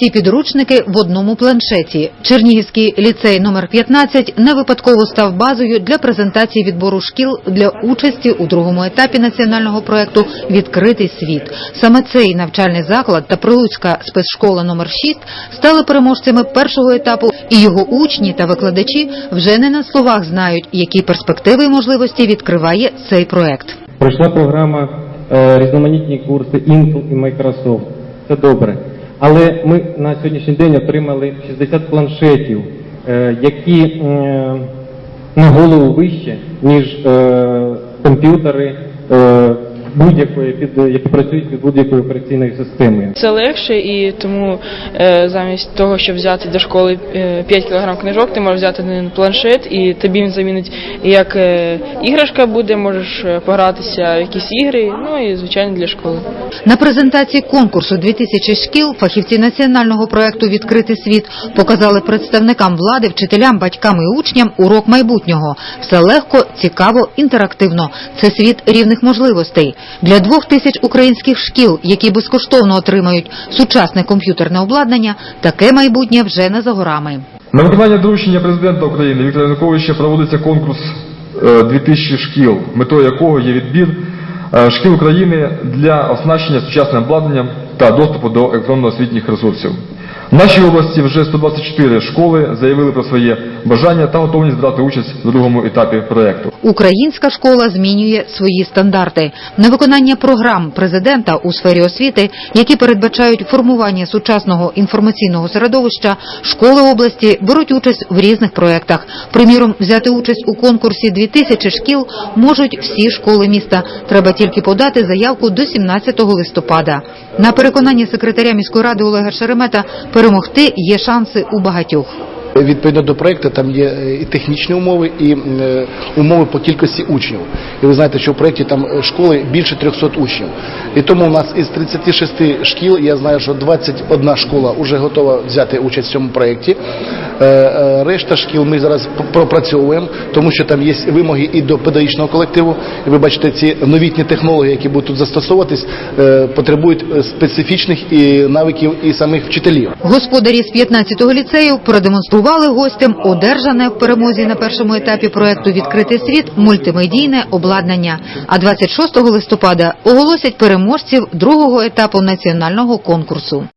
Всі підручники в одному планшеті. Чернігівський ліцей номер 15 не випадково став базою для презентації відбору шкіл для участі у другому етапі національного проекту Відкритий світ. Саме цей навчальний заклад та Прилуцька спецшкола номер 6 стали переможцями першого етапу, і його учні та викладачі вже не на словах знають, які перспективи і можливості відкриває цей проект. Пройшла програма е, різноманітні курси Intel і Microsoft. Це добре. Але ми на сьогоднішній день отримали 60 планшетів, е, які е, на голову вище, ніж е, комп'ютери будь-якої під які працюють під будь-якою операційною системою. Це легше і тому е, замість того, щоб взяти до школи е, 5 кг книжок, ти можеш взяти один планшет і тобі він замінить як е, іграшка буде, можеш е, погратися в якісь ігри, ну і звичайно для школи. На презентації конкурсу 2000 шкіл фахівці національного проекту Відкритий світ показали представникам влади, вчителям, батькам і учням урок майбутнього. Все легко, цікаво, інтерактивно. Це світ рівних можливостей для двох тисяч українських шкіл, які безкоштовно отримають сучасне комп'ютерне обладнання. Таке майбутнє вже не за горами. На виконання доручення президента України Віктора Януковича проводиться конкурс е, 2000 шкіл, метою якого є відбір е, шкіл України для оснащення сучасним обладнанням та доступу до електронно-освітніх ресурсів. В нашій області вже 124 школи заявили про своє бажання та готовність брати участь в другому етапі проєкту. Українська школа змінює свої стандарти на виконання програм президента у сфері освіти, які передбачають формування сучасного інформаційного середовища. Школи області беруть участь в різних проєктах. Приміром, взяти участь у конкурсі 2000 шкіл можуть всі школи міста. Треба тільки подати заявку до 17 листопада. На переконання секретаря міської ради Олега Шеремета перемогти є шанси у багатьох. Відповідно до проекту там є е, і технічні умови, і е, умови по кількості учнів. І ви знаєте, що в проєкті там е, школи більше 300 учнів. І тому у нас із 36 шкіл, я знаю, що 21 школа вже готова взяти участь в цьому проєкті. Е, е, Решта шкіл ми зараз пропрацьовуємо, тому що там є вимоги і до педагогічного колективу. І ви бачите, ці новітні технології, які будуть тут застосовуватись, е, потребують е, специфічних і навиків і самих вчителів. Господарі з 15-го ліцею продемонстрували гостям одержане в перемозі на першому етапі проекту Відкритий світ мультимедійне обладнання. А 26 листопада оголосять переможців другого етапу національного конкурсу.